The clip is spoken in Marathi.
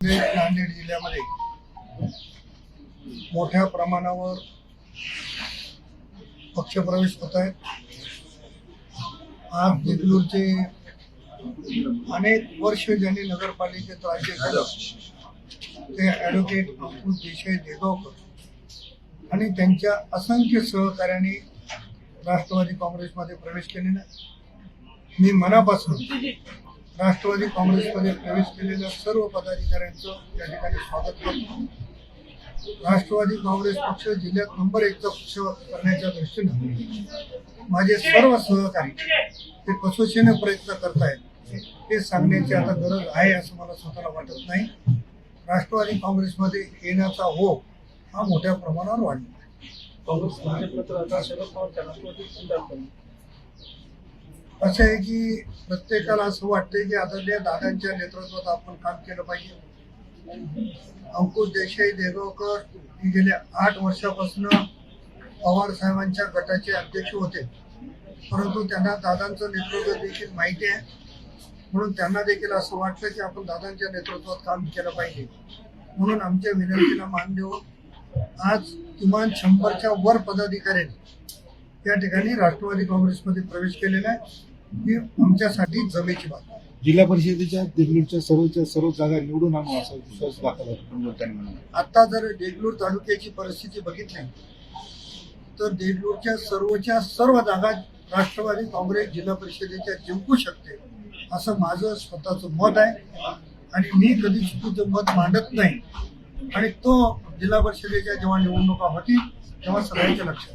नांदेड जिल्ह्यामध्ये मोठ्या प्रमाणावर पक्षप्रवेश होत आहेत आज देगलूरचे अनेक वर्ष ज्यांनी नगरपालिकेत राज्य झालं ते ऍडव्होकेट अंकुश देसाई देगावकर आणि त्यांच्या असंख्य सहकार्याने राष्ट्रवादी काँग्रेसमध्ये प्रवेश केलेला मी मनापासून राष्ट्रवादी काँग्रेसमध्ये प्रवेश केलेल्या सर्व पदाधिकाऱ्यांचं या ठिकाणी स्वागत करतो राष्ट्रवादी काँग्रेस पक्ष जिल्ह्यात नंबर एकचा पक्ष करण्याच्या दृष्टीनं माझे सर्व सहकारी ते कसोशीने प्रयत्न करतायत हे सांगण्याची आता गरज आहे असं मला स्वतःला वाटत नाही राष्ट्रवादी काँग्रेसमध्ये येण्याचा हो हा मोठ्या प्रमाणावर वाढला आहे काँग्रेस भाजपत्र आता शरद पवार राष्ट्रवादी कोणत्या असं आहे की प्रत्येकाला असं वाटतंय की आदरणीय दादांच्या नेतृत्वात आपण काम केलं पाहिजे. अंकुश देसाई देगावकर हे गेल्या आठ वर्षापासून पवार साहेबांच्या गटाचे अध्यक्ष होते. परंतु त्यांना दादांचं नेतृत्व देखील माहिती आहे. म्हणून त्यांना देखील असं वाटतं की आपण दादांच्या नेतृत्वात काम केलं पाहिजे. म्हणून आमच्या विनंतीला मान देऊन आज किमान शंभरच्या वर पदाधिकाऱ्यांनी या ठिकाणी राष्ट्रवादी काँग्रेसमध्ये प्रवेश केलेला आहे ही आमच्यासाठी जमेची बाब. जिल्हा परिषदेच्या देगलूरच्या सर्वच्या सर्व जागा निवडून आणू असा विश्वास दाखवला आता जर देगलूर तालुक्याची परिस्थिती बघितली तर देगलूरच्या सर्वच्या सर्व जागा राष्ट्रवादी काँग्रेस जिल्हा परिषदेच्या जिंकू शकते असं माझं स्वतःचं मत आहे आणि मी कधी चुकीचं मत मांडत नाही आणि तो जिल्हा परिषदेच्या जेव्हा निवडणुका होतील तेव्हा सगळ्यांच्या लक्षात.